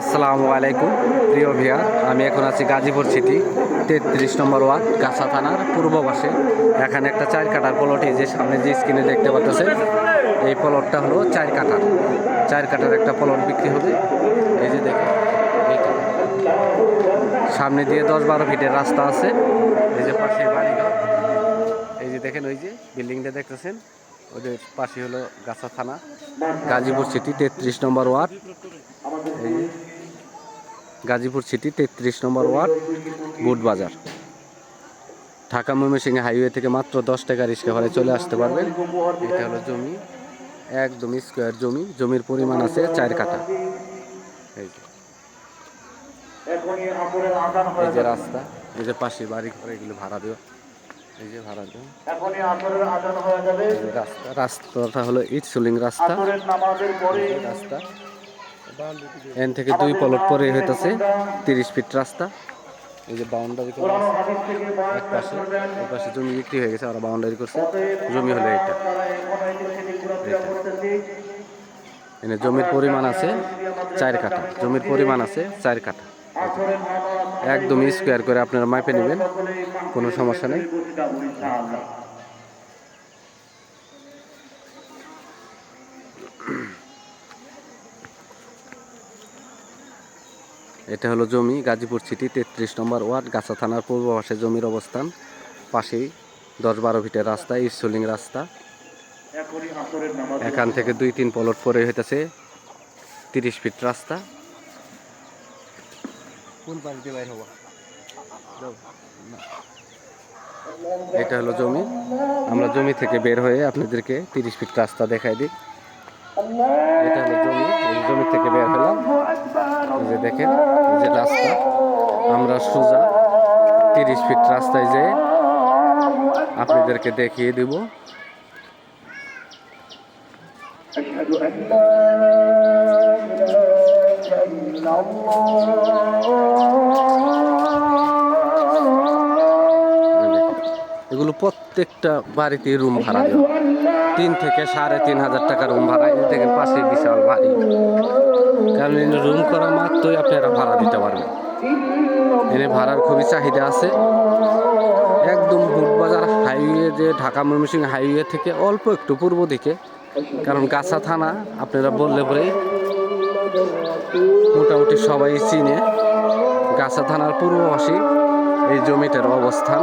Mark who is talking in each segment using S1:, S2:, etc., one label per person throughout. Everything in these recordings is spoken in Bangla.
S1: আসসালামু আলাইকুম, প্রিয় ভিয়ার। আমি এখন আছি গাজীপুর সিটি, তেত্রিশ নম্বর ওয়ার্ড, গাছা থানার পূর্ব পাশে। এখানে একটা চার কাটার প্লট যে সামনে যে স্ক্রিনে দেখতে পাচ্ছেন এই প্লটটা হলো চার কাটার। চার কাটার একটা প্লট বিক্রি হবে। এই যে দেখেন সামনে দিয়ে দশ বারো ফিটের রাস্তা আছে। এই যে পাশে বাড়িঘর। এই যে দেখেন ওই যে বিল্ডিংটা দেখতেছেন, ওদের পাশে হলো গাছা থানা, গাজীপুর সিটি, তেত্রিশ নম্বর ওয়ার্ড। এই গাজীপুর সিটি, তেত্রিশ নম্বর ওয়ার্ড বুট বাজার ঢাকা ময়মনসিংহ হাইওয়ে থেকে মাত্র দশ টাকা রিক্সা ভাড়ায় চলে আসতে পারবেন। এটা হলো জমি, একদম স্কোয়ার জমি। জমির পরিমাণ আছে চার কাঠা। এই যে। রাস্তা, এই যে পাশে বাড়ি ঘর, এগুলো ভাড়া দেওয়া। এই যে ভাড়া দেওয়া। রাস্তা, রাস্তাটা হলো ইট সুলিং রাস্তা। রাস্তা। এন থেকে দুই পলট পরে হইতেছে তিরিশ ফিট রাস্তা। এই যে বাউন্ডারি করা আছে।
S2: হাদিস
S1: এক পাশে এক পাশে জমি বিক্রি হয়ে গেছে ওরা বাউন্ডারি করছে। জমি হলো এটা এনে জমির পরিমাণ আছে চার কাঠা। জমির পরিমাণ আছে চার কাঠা। একদম স্কোয়ার করে আপনারা মাপে নেবেন, কোনো সমস্যা নেই। এটা হলো জমি গাজীপুর সিটি তেত্রিশ নম্বর ওয়ার্ড গাছা থানার পূর্ব পাশে জমির অবস্থান। পাশেই দশ বারো ফিটের রাস্তা ইস্টলিং রাস্তা। এখান থেকে দুই তিন পলট পরে হইতেছে তিরিশ ফিট রাস্তা। এটা হলো জমি। আমরা জমি থেকে বের হয়ে আপনাদেরকে তিরিশ ফিট রাস্তা দেখাই দিই। এটা হলো যে দেখেন এই যে রাস্তা আমরা সোজা তিরিশ ফিট রাস্তায় যেয়ে আপনাদেরকে দেখিয়ে দেব। প্রত্যেকটা বাড়িতে রুম ভাড়া দেওয়া। তিন থেকে সাড়ে তিন হাজার টাকা রুম ভাড়া, এই দেখেন পাশে বিশাল বাড়ি। কারণ এনে রুম করা মাত্রই আপনারা ভাড়া দিতে পারবেন। এনে ভাড়ার খুবই চাহিদা আছে। একদম বুটবাজার হাইওয়ে যে ঢাকা ময়মনসিংহ হাইওয়ে থেকে অল্প একটু পূর্ব দিকে। কারণ গাছা থানা, আপনারা বললে পরেই মোটামুটি সবাই চিনে। গাছা থানার পূর্ববাসী এই জমিটার অবস্থান।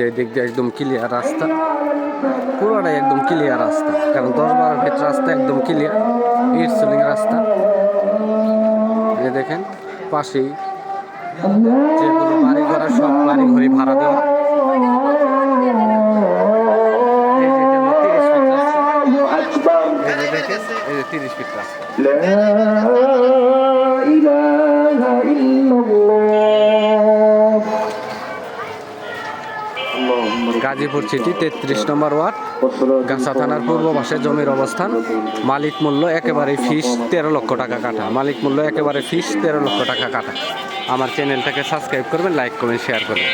S1: যে দিক দিয়ে একদম ক্লিয়ার রাস্তা। পুরোটাই একদম ক্লিয়ার রাস্তা। কারণ দশ বারো ফিট রাস্তা একদম ক্লিয়ার ইট সুলিং রাস্তা। যে দেখেন, পাশেই যেগুলো বাড়ি ঘোড়া সব বাড়ি ঘড়ি ভাড়া দেওয়া। তিরিশ ফিট
S2: এটা
S1: গাজীপুর সিটি, তেত্রিশ নম্বর ওয়ার্ড, গাছা থানার পূর্ব পাশে জমির অবস্থান। মালিক মূল্য একেবারে ফিস তেরো লক্ষ টাকা কাটা। মালিক মূল্য একেবারে ফিস তেরো লক্ষ টাকা কাটা। আমার চ্যানেলটাকে সাবস্ক্রাইব করবেন লাইক করবেন শেয়ার করবেন।